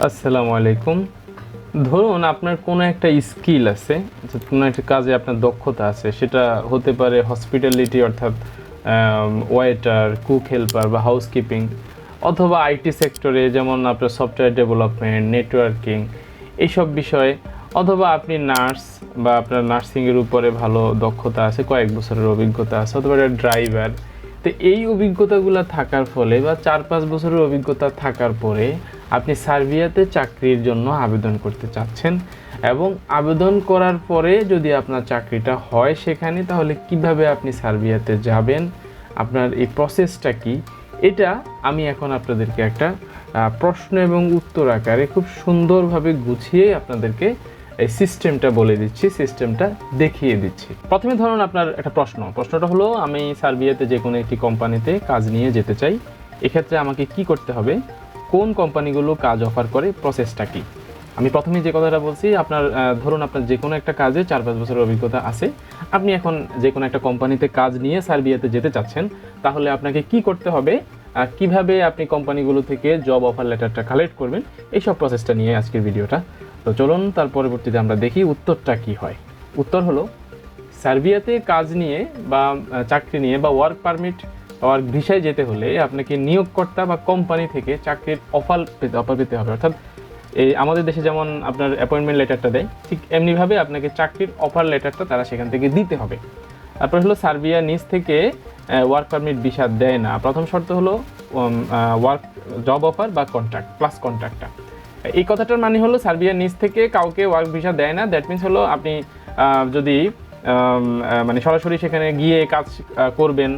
আসসালামু আলাইকুম ধরুন আপনার কোনো একটা স্কিল আছে কোনো একটা কাজে আপনার দক্ষতা আছে, সেটা হতে পারে হসপিটালিটি অর্থাৎ ওয়েটার, কুক হেল্পার বা হাউসকিপিং অথবা আইটি সেক্টরে যেমন আপনার সফটওয়্যার ডেভেলপমেন্ট, নেটওয়ার্কিং এইসব বিষয়ে অথবা আপনি নার্স বা আপনার নার্সিংয়ের উপরে ভালো দক্ষতা আছে, কয়েক বছরের অভিজ্ঞতা আছে, অথবা ড্রাইভার তো এই অভিজ্ঞতাগুলো থাকার ফলে বা চার পাঁচ বছরের অভিজ্ঞতা থাকার পরে আপনি সার্বিয়াতে চাকরির জন্য আবেদন করতে চাচ্ছেন এবং আবেদন করার পরে যদি আপনার চাকরিটা হয় সেখানে, তাহলে কীভাবে আপনি সার্বিয়াতে যাবেন? আপনার এই প্রসেসটা কি? এটা আমি এখন আপনাদেরকে একটা প্রশ্ন এবং উত্তর আকারে খুব সুন্দরভাবে গুছিয়ে আপনাদেরকে এই সিস্টেমটা বলে দিচ্ছি সিস্টেমটা দেখিয়ে দিচ্ছি। প্রথমে ধরুন আপনার একটা প্রশ্ন। প্রশ্নটা হলো, আমি সার্বিয়াতে যে কোনো একটি কোম্পানিতে কাজ নিয়ে যেতে চাই, এক্ষেত্রে আমাকে কি করতে হবে? কোন কোম্পানিগুলো কাজ অফার করে, প্রসেসটা কি? আমি প্রথমে যে কথাটা বলছি, আপনার ধরুন আপনার যে কোনো একটা কাজে চার পাঁচ বছরের অভিজ্ঞতা আছে, আপনি এখন যে কোনো একটা কোম্পানিতে কাজ নিয়ে সার্বিয়াতে যেতে চাচ্ছেন, তাহলে আপনাকে কি করতে হবে? আর কীভাবে আপনি কোম্পানিগুলো থেকে জব অফার লেটারটা কালেক্ট করবেন? এইসব প্রসেসটা নিয়ে আজকের ভিডিওটা তো চলুন তার পরবর্তীতে আমরা দেখি উত্তরটা কি হয়। উত্তর হলো, সার্বিয়াতে কাজ নিয়ে বা চাকরি নিয়ে বা ওয়ার্ক পারমিট ওয়ার্ক ভিসায় যেতে হলে আপনাকে নিয়োগকর্তা বা কোম্পানি থেকে চাকরির অফার পেতে অফার পেতে হবে। অর্থাৎ এই আমাদের দেশে যেমন আপনার অ্যাপয়েন্টমেন্ট লেটারটা দেয়, ঠিক এমনিভাবে আপনাকে চাকরির অফার লেটারটা তারা সেখান থেকে দিতে হবে। তারপর হলো, সার্বিয়া নিজ থেকে ওয়ার্ক পারমিট ভিসা দেয় না। প্রথম শর্ত হলো ওয়ার্ক জব অফার বা কন্ট্রাক্ট প্লাস কন্ট্রাক্টটা এই কথাটার মানে হলো সার্বিয়া নিজ থেকে কাউকে ওয়ার্ক ভিসা দেয় না। দ্যাট মিনস হলো আপনি যদি মানে সরাসরি সেখানে গিয়ে কাজ করবেন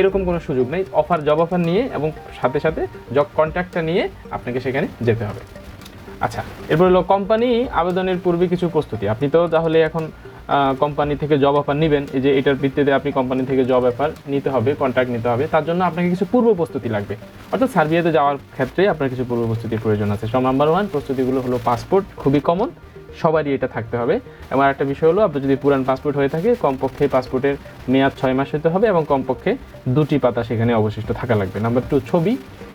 এরকম কোনো সুযোগ নেই। অফার জব অফার নিয়ে এবং সাথে সাথে জব কন্ট্রাক্টটা নিয়ে আপনাকে সেখানে যেতে হবে। আচ্ছা এরপর হলো কোম্পানি আবেদনের পূর্বে কিছু প্রস্তুতি। আপনি তো তাহলে এখন কোম্পানি থেকে জব অফার নেবেন, এই যে এটার ভিত্তিতে আপনি কোম্পানি থেকে জব অফার নিতে হবে কন্ট্রাক্ট নিতে হবে, তার জন্য আপনাকে কিছু পূর্ব প্রস্তুতি লাগবে। অর্থাৎ সার্বিয়াতে যাওয়ার ক্ষেত্রে আপনার কিছু পূর্ব প্রস্তুতির প্রয়োজন আছে। সব নাম্বার ওয়ান প্রস্তুতিগুলো হলো পাসপোর্ট খুবই কমন সবারই এটা থাকতে হবে। এবং একটা বিষয় হলো, আপনার যদি পুরান পাসপোর্ট হয়ে থাকে, কমপক্ষে পাসপোর্টের মেয়াদ ছয় মাস হতে হবে এবং কমপক্ষে দুটি পাতা সেখানে অবশিষ্ট থাকা লাগবে। নাম্বার টু ছবি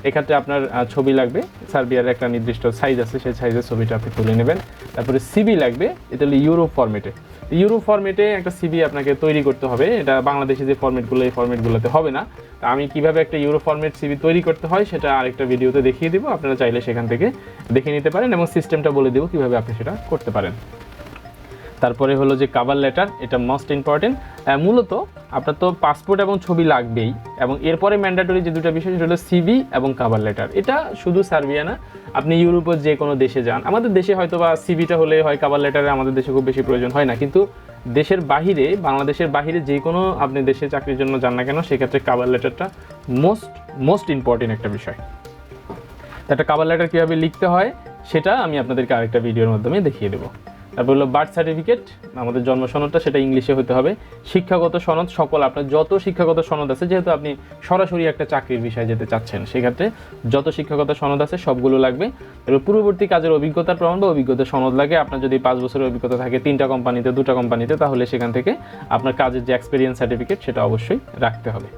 এক্ষেত্রে আপনার ছবি লাগবে। সার্বিয়ার একটা নির্দিষ্ট সাইজ আছে, সেই সাইজের ছবিটা আপনি তুলে নেবেন। তারপরে সিবি লাগবে, এটা হলো ইউরো ফরম্যাটে ইউরো ফরম্যাটে একটা সিবি আপনাকে তৈরি করতে হবে। এটা বাংলাদেশে যে ফরম্যাটগুলো এই ফরম্যাটগুলোতে হবে না। তা আমি কীভাবে একটা ইউরো ফরম্যাট সিবি তৈরি করতে হয়, সেটা আরেকটা ভিডিওতে দেখিয়ে দেবো। আপনারা চাইলে সেখান থেকে দেখে নিতে পারেন এবং সিস্টেমটা বলে দেবো কীভাবে আপনি সেটা করতে পারেন। তারপরে হলো যে কাভার লেটার এটা মোস্ট ইম্পর্টেন্ট মূলত আপনার তো পাসপোর্ট এবং ছবি লাগবেই, এবং এরপরে ম্যান্ডাটরি যে দুটো বিষয়, সেটা হলো সিভি এবং কাভার লেটার এটা শুধু সার্বিয়া না, আপনি ইউরোপের যে কোনো দেশে যান। আমাদের দেশে হয়তো বা সিভিটা হলে হয় কাভার লেটারে আমাদের দেশে খুব বেশি প্রয়োজন হয় না, কিন্তু দেশের বাহিরে, বাংলাদেশের বাহিরে যে কোনো আপনি দেশে চাকরির জন্য যান না কেন, সেক্ষেত্রে কাভার লেটারটা মোস্ট মোস্ট ইম্পর্টেন্ট একটা বিষয়। একটা কাভার লেটার কীভাবে লিখতে হয়, সেটা আমি আপনাদেরকে আরেকটা ভিডিওর মাধ্যমে দেখিয়ে দেবো। তারপর হলো বার্থ সার্টিফিকেট আমাদের জন্ম সনদটা, সেটা ইংলিশে হতে হবে। শিক্ষাগত সনদ, সকল আপনার যত শিক্ষাগত সনদ আছে, যেহেতু আপনি সরাসরি একটা চাকরির বিষয়ে যেতে চাচ্ছেন, সেক্ষেত্রে যত শিক্ষাগত সনদ আছে, সবগুলো লাগবে। এবার পূর্ববর্তী কাজের অভিজ্ঞতার প্রমাণ বা অভিজ্ঞতার সনদ লাগে। আপনার যদি পাঁচ বছরের অভিজ্ঞতা থাকে তিনটা কোম্পানিতে দুটা কোম্পানিতে তাহলে সেখান থেকে আপনার কাজের যে এক্সপিরিয়েন্স সার্টিফিকেট সেটা অবশ্যই রাখতে হবে।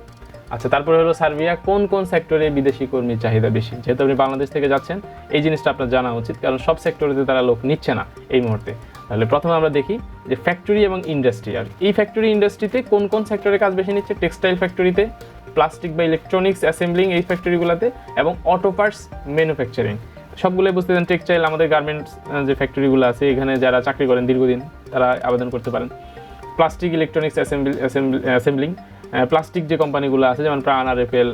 আচ্ছা তারপরে হলো সার্বিয়া কোন কোন সেক্টরে বিদেশি কর্মীর চাহিদা বেশি? যেহেতু আপনি বাংলাদেশ থেকে যাচ্ছেন, এই জিনিসটা আপনার জানা উচিত, কারণ সব সেক্টরেতে তারা লোক নিচ্ছে না এই মুহূর্তে। তাহলে প্রথমে আমরা দেখি যে ফ্যাক্টরি এবং ইন্ডাস্ট্রি আর এই ফ্যাক্টরি ইন্ডাস্ট্রিতে কোন কোন সেক্টরে কাজ বেশি নিচ্ছে? টেক্সটাইল ফ্যাক্টরিতে প্লাস্টিক বা ইলেকট্রনিক্স অ্যাসেম্বলিং এই ফ্যাক্টরিগুলোতে এবং অটো পার্টস ম্যানুফ্যাকচারিং সবগুলোই বুঝতে দেন টেক্সটাইল আমাদের গার্মেন্টস যে ফ্যাক্টরিগুলো আছে, এখানে যারা চাকরি করেন, দীর্ঘদিন তারা আবেদন করতে পারেন। প্লাস্টিক ইলেকট্রনিক্স অ্যাসেম্বলিং প্লাস্টিক যে কোম্পানিগুলো আছে, যেমন প্রাণ আর এফেল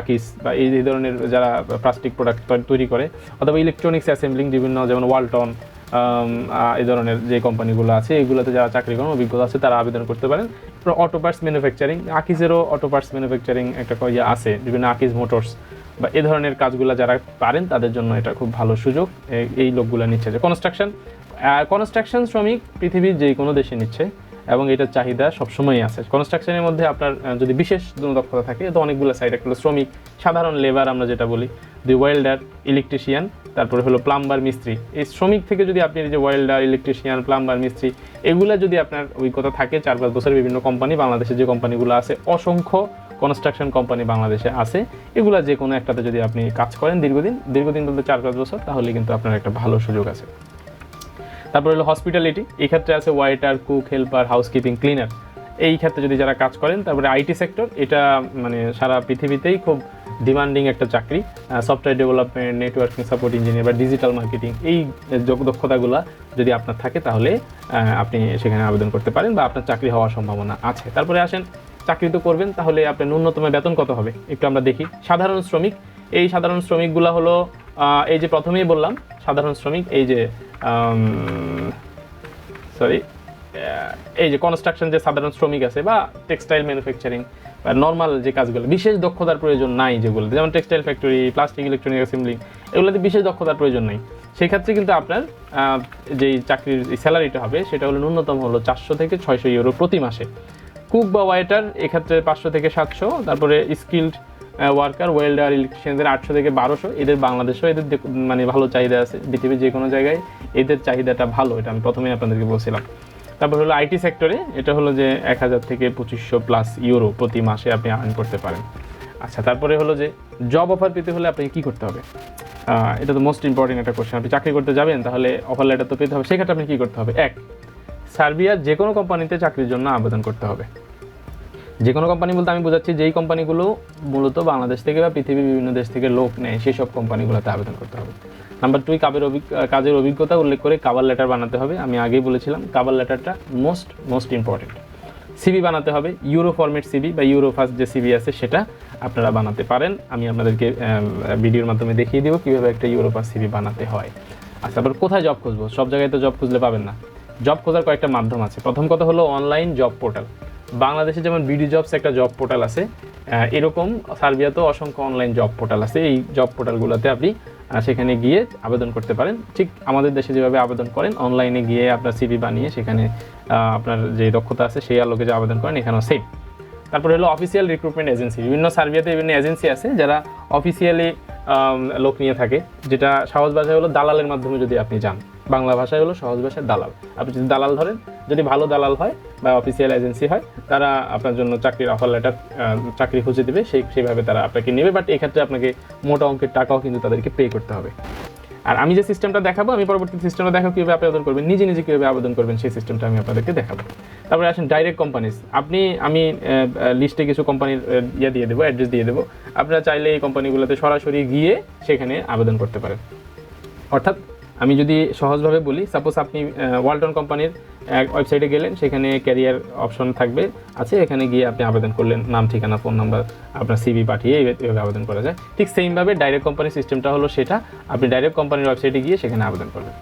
আকিস বা এই ধরনের যারা প্লাস্টিক প্রোডাক্ট তৈরি করে, অথবা ইলেকট্রনিক্স অ্যাসেম্বলিং বিভিন্ন যেমন ওয়ালটন এই ধরনের যে কোম্পানিগুলো আছে, এগুলোতে যারা চাকরি করেন অভিজ্ঞতা আছে, তারা আবেদন করতে পারেন। অটো পার্টস ম্যানুফ্যাকচারিং আকিসেরও অটো পার্টস ম্যানুফ্যাকচারিং একটা ইয়ে আছে, বিভিন্ন আকিস মোটরস বা এ ধরনের কাজগুলো যারা পারেন, তাদের জন্য এটা খুব ভালো সুযোগ এই লোকগুলো নিচ্ছে যে কনস্ট্রাকশন কনস্ট্রাকশন শ্রমিক পৃথিবীর যে কোনো দেশে নিচ্ছে এবং এটার চাহিদা সবসময়ই আছে। কনস্ট্রাকশনের মধ্যে আপনার যদি বিশেষ দক্ষতা থাকে তো অনেকগুলো সাইড একটা শ্রমিক, সাধারণ লেবার আমরা যেটা বলি দুই ওয়েল্ডার ইলেকট্রিশিয়ান তারপরে হলো প্লাম্বার মিস্ত্রি। এই শ্রমিক থেকে যদি আপনি যে ওয়েল্ডার ইলেকট্রিশিয়ান প্লাম্বার মিস্ত্রি, এগুলা যদি আপনার অভিজ্ঞতা থাকে, চার পাঁচ বছরের বিভিন্ন কোম্পানি বাংলাদেশের যে কোম্পানিগুলো আছে, অসংখ্য কনস্ট্রাকশন কোম্পানি বাংলাদেশে আছে, এগুলা যে কোনো একটাতে যদি আপনি কাজ করেন দীর্ঘদিন দীর্ঘদিন বলতে চার পাঁচ বছর, তাহলে কিন্তু আপনার একটা ভালো সুযোগ আছে। তারপর হলো হসপিটালিটি এই ক্ষেত্রে আছে waiter cook helper housekeeping cleaner এই ক্ষেত্রে যদি যারা কাজ করেন, তারপরে আইটি সেক্টর এটা মানে সারা পৃথিবীতেই খুব ডিমান্ডিং একটা চাকরি। Software development networking support engineer বা ডিজিটাল মার্কেটিং এই দক্ষতাগুলা যদি আপনার থাকে, তাহলে আপনি সেখানে আবেদন করতে পারেন বা আপনার চাকরি হওয়ার সম্ভাবনা আছে। তারপরে আসেন, চাকরি তো করবেন, তাহলে আপনার ন্যূনতম বেতন কত হবে? একটু আমরা দেখি। সাধারণ শ্রমিক এই সাধারণ শ্রমিকগুলো হলো এই যে প্রথমেই বললাম, সাধারণ শ্রমিক, এই যে সরি এই যে কনস্ট্রাকশন যে সাধারণ শ্রমিক আছে বা টেক্সটাইল ম্যানুফ্যাকচারিং বা নর্মাল যে কাজগুলো, বিশেষ দক্ষতার প্রয়োজন নাই যেগুলো যেমন textile factory plastic electronic assembling এগুলোতে বিশেষ দক্ষতার প্রয়োজন নেই। সেক্ষেত্রে কিন্তু আপনার যেই চাকরির স্যালারিটা হবে, সেটা হলো ন্যূনতম হলো চারশো থেকে ছয়শো ইউরো প্রতি মাসে। কুক বা ওয়াইটার এক্ষেত্রে পাঁচশো থেকে সাতশো, তারপরে স্কিল্ড ওয়ার্কার ওয়েল্ডার ইলেকট্রিশিয়ানদের আটশো থেকে বারোশো। এদের বাংলাদেশেও এদের মানে ভালো চাহিদা আছে। পৃথিবীর যে কোনো জায়গায় এদের চাহিদাটা ভালো, এটা আমি প্রথমেই আপনাদেরকে বলছিলাম। তারপর হলো আইটি সেক্টরে, এটা হলো যে এক হাজার থেকে পঁচিশশো প্লাস ইউরো প্রতি মাসে আপনি আর্ন করতে পারেন। আচ্ছা তারপরে হলো যে জব অফার পেতে হলে আপনাকে কী করতে হবে? এটা তো মোস্ট ইম্পর্টেন্ট একটা কোশ্চেন আপনি চাকরি করতে যাবেন, তাহলে অফার লেটার তো পেতে হবে। সেক্ষেত্রে আপনি কী করতে হবে? এক, সার্বিয়ার যে কোনো কোম্পানিতে চাকরির জন্য আবেদন করতে হবে। যে কোনো কোম্পানি বলতে আমি বোঝাচ্ছি যেই কোম্পানিগুলো মূলত বাংলাদেশ থেকে বা পৃথিবীর বিভিন্ন দেশ থেকে লোক নেয় সেই সব কোম্পানিগুলোতে আবেদন করতে হবে। নাম্বার টুই কাবের অভিজ্ঞ কাজের অভিজ্ঞতা উল্লেখ করে কাবার লেটার বানাতে হবে। আমি আগেই বলেছিলাম কাবার লেটারটা মোস্ট মোস্ট ইম্পর্টেন্ট সিবি বানাতে হবে ইউরো ফরম্যাট সিবি বা ইউরো ফার্স্ট যে সিবি আছে সেটা আপনারা বানাতে পারেন। আমি আপনাদেরকে ভিডিওর মাধ্যমে দেখিয়ে দেবো কীভাবে একটা ইউরো ফার্স্ট সিবি বানাতে হয়। আচ্ছা তারপর কোথায় জব খুঁজবো? সব জায়গায় তো জব খুঁজলে পাবেন না। জব খোঁজার কয়েকটা মাধ্যম আছে। প্রথম কথা হলো অনলাইন জব পোর্টাল বাংলাদেশে যেমন বিডি জবস একটা জব পোর্টাল আছে এরকম সার্বিয়াতেও অসংখ্য অনলাইন জব পোর্টাল আছে। এই জব পোর্টালগুলোতে আপনি সেখানে গিয়ে আবেদন করতে পারেন। ঠিক আমাদের দেশে যেভাবে আবেদন করেন অনলাইনে গিয়ে আপনার সিভি বানিয়ে সেখানে আপনার যে দক্ষতা আছে সেই আলোকে যে আবেদন করেন, এখানেও সেম তারপরে হলো অফিসিয়াল রিক্রুটমেন্ট এজেন্সি বিভিন্ন সার্বিয়াতে বিভিন্ন এজেন্সি আছে যারা অফিসিয়ালি লোক নিয়ে থাকে। যেটা সহজ ভাষায় হলো দালালের মাধ্যমে যদি আপনি যান। বাংলা ভাষায় হলো সহজ ভাষায় দালাল। আপনি যদি দালাল ধরেন যদি ভালো দালাল হয় বা অফিসিয়াল এজেন্সি হয়, তারা আপনার জন্য চাকরির অফার লেটার চাকরি খুঁজে দেবে, সেই, সেইভাবে তারা আপনাকে নেবে বাট এক্ষেত্রে আপনাকে মোটা অঙ্কের টাকাও কিন্তু তাদেরকে পে করতে হবে। আর আমি যে সিস্টেমটা দেখাবো, আমি পরবর্তী সিস্টেমটা দেখাবো কীভাবে আবেদন করবেন, নিজে নিজে কীভাবে আবেদন করবেন, সেই সিস্টেমটা আমি আপনাদেরকে দেখাবো। তারপরে আসেন ডাইরেক্ট কোম্পানিজ আপনি, আমি লিস্টে কিছু কোম্পানির ইয়ে দিয়ে দেবো অ্যাড্রেস দিয়ে দেবো। আপনারা চাইলে এই কোম্পানিগুলোতে সরাসরি গিয়ে সেখানে আবেদন করতে পারেন। অর্থাৎ আমি যদি সহজভাবে বলি সাপোজ আপনি ওয়ালটন কোম্পানির এক ওয়েবসাইটে গেলেন, সেখানে ক্যারিয়ার অপশন থাকবে, আছে, এখানে গিয়ে আপনি আবেদন করলেন, নাম, ঠিকানা ফোন নাম্বার আপনার সিভি পাঠিয়ে এইভাবে আবেদন করা যায়। ঠিক সেইমভাবে ডাইরেক্ট কোম্পানির সিস্টেমটা হলো সেটা, আপনি ডাইরেক্ট কোম্পানির ওয়েবসাইটে গিয়ে সেখানে আবেদন করবেন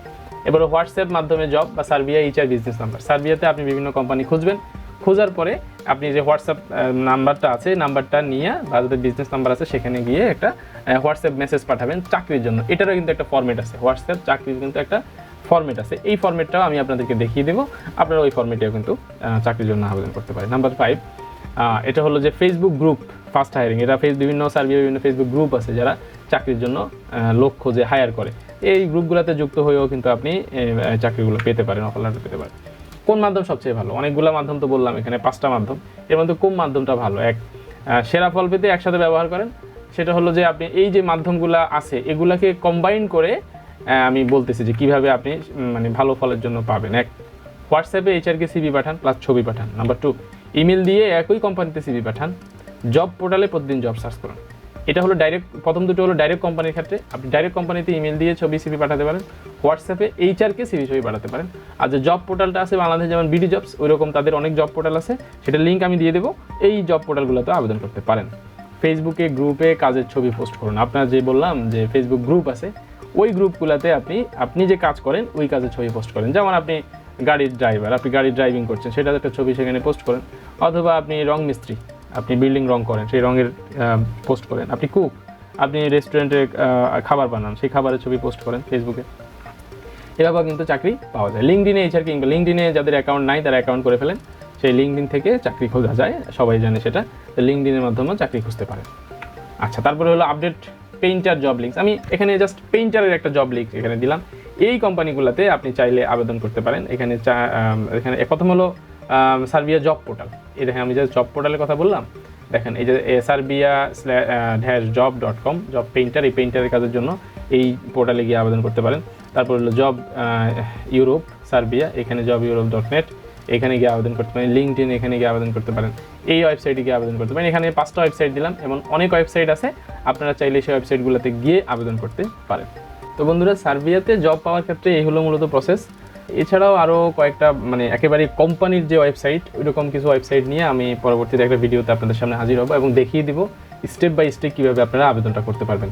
এবার হোয়াটসঅ্যাপ মাধ্যমে জব বা সার্বিয়া এইচআর বিজনেস নাম্বার সার্বিয়াতে আপনি বিভিন্ন কোম্পানি খুঁজবেন খোঁজার পরে আপনি যে হোয়াটসঅ্যাপ নাম্বারটা আছে নাম্বারটা নিয়ে বা যাদের বিজনেস নাম্বার আছে, সেখানে গিয়ে একটা হোয়াটসঅ্যাপ মেসেজ পাঠাবেন চাকরির জন্য। এটারও কিন্তু একটা ফর্মেট আছে। হোয়াটসঅ্যাপ চাকরির কিন্তু একটা ফর্মেট আছে। এই ফর্মেটটাও আমি আপনাদেরকে দেখিয়ে দেবো। আপনারা ওই ফর্মেটেও কিন্তু চাকরির জন্য আবেদন করতে পারেন। নাম্বার ফাইভ এটা হলো যে ফেসবুক গ্রুপ ফার্স্ট হায়ারিং এটা ফেস বিভিন্ন সার্ভিস বিভিন্ন ফেসবুক গ্রুপ আছে যারা চাকরির জন্য লোক খোঁজে হায়ার করে। এই গ্রুপগুলোতে যুক্ত হয়েও কিন্তু আপনি চাকরিগুলো পেতে পারেন অফার পেতে পারেন। কোন মাধ্যম সবচেয়ে ভালো? অনেকগুলো মাধ্যম তো বললাম এখানে, পাঁচটা মাধ্যম। এর মধ্যে কোন মাধ্যমটা ভালো? এক সেরা ফল পেতে একসাথে ব্যবহার করেন। সেটা হলো যে আপনি এই যে মাধ্যমগুলো আছে, এগুলাকে কম্বাইন করে আমি বলতেছি যে কীভাবে আপনি মানে ভালো ফলের জন্য পাবেন। এক, হোয়াটসঅ্যাপে এইচআরকে সিবি পাঠান প্লাস ছবি পাঠান। নাম্বার টু ইমেল দিয়ে একই কোম্পানিতে সিবি পাঠান। জব পোর্টালে প্রতিদিন জব সার্চ করুন। এটা হলো ডাইরেক্ট প্রথম দুটো হলো ডাইরেক্ট কোম্পানির ক্ষেত্রে। আপনি ডাইরেক্ট কোম্পানিতে ইমেল দিয়ে ছবি সিভি পাঠাতে পারেন। হোয়াটসঅ্যাপে এইচআরকে সিভি ছবি পাঠাতে পারেন। আর যে জব পোর্টালটা আছে বাংলাদেশে, যেমন বিডি জবস ওইরকম তাদের অনেক জব পোর্টাল আছে। সেটা লিঙ্ক আমি দিয়ে দেবো। এই জব পোর্টালগুলোতে আবেদন করতে পারেন। ফেসবুকে গ্রুপে কাজের ছবি পোস্ট করুন। আপনার যে বললাম যে ফেসবুক গ্রুপ আছে, ওই গ্রুপগুলোতে আপনি আপনি যে কাজ করেন, ওই কাজের ছবি পোস্ট করেন। যেমন আপনি গাড়ির ড্রাইভার আপনি গাড়ির ড্রাইভিং করছেন সেটা একটা ছবি সেখানে পোস্ট করেন। অথবা আপনি রং মিস্ত্রি আপনি বিল্ডিং রং করেন, সেই রঙের পোস্ট করেন। আপনি কুক আপনি রেস্টুরেন্টে খাবার বানান, সেই খাবারের ছবি পোস্ট করেন ফেসবুকে এভাবে কিন্তু চাকরি পাওয়া যায়। লিঙ্কডিনে এইচআর কিংবা লিঙ্কডিনে যাদের অ্যাকাউন্ট নাই, তারা অ্যাকাউন্ট করে ফেলেন। সেই লিঙ্কডিন থেকে চাকরি খোঁজা যায়, সবাই জানে সেটা। লিঙ্কডিনের মাধ্যমেও চাকরি খুঁজতে পারেন। আচ্ছা তারপরে হলো আপডেট পেইন্টার জব লিঙ্কস আমি এখানে জাস্ট পেইন্টারের একটা জব লিঙ্ক এখানে দিলাম। এই কোম্পানিগুলোতে আপনি চাইলে আবেদন করতে পারেন। এখানে চা- এখানে, প্রথম হলো সার্ভিয়া জব পোর্টাল এই দেখেন, আমি যে জব পোর্টালের কথা বললাম, দেখেন, এই যে Serbia dash job dot com job painter এই পেইন্টারের কাজের জন্য এই পোর্টালে গিয়ে আবেদন করতে পারেন। তারপর হলো জব ইউরোপ সার্বিয়া, এখানে জব ইউরোপ ডট নেট এখানে গিয়ে আবেদন করতে পারেন। লিঙ্কড ইন এখানে গিয়ে আবেদন করতে পারেন। এই ওয়েবসাইটে গিয়ে আবেদন করতে পারেন। এখানে পাঁচটা ওয়েবসাইট দিলাম, এবং অনেক ওয়েবসাইট আছে, আপনারা চাইলে সেই ওয়েবসাইটগুলোতে গিয়ে আবেদন করতে পারেন। তো বন্ধুরা, সার্বিয়াতে জব পাওয়ার ক্ষেত্রে এই হলো মূলত প্রসেস এছাড়াও আরও কয়েকটা মানে একেবারে কোম্পানির যে ওয়েবসাইট, ওইরকম কিছু ওয়েবসাইট নিয়ে আমি পরবর্তীতে একটা ভিডিওতে আপনাদের সামনে হাজির হব এবং দেখিয়ে দিব স্টেপ বাই স্টেপ কীভাবে আপনারা আবেদনটা করতে পারবেন।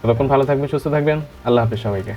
ততক্ষণ ভালো থাকবেন, সুস্থ থাকবেন। আল্লাহ হাফেজ সবাইকে।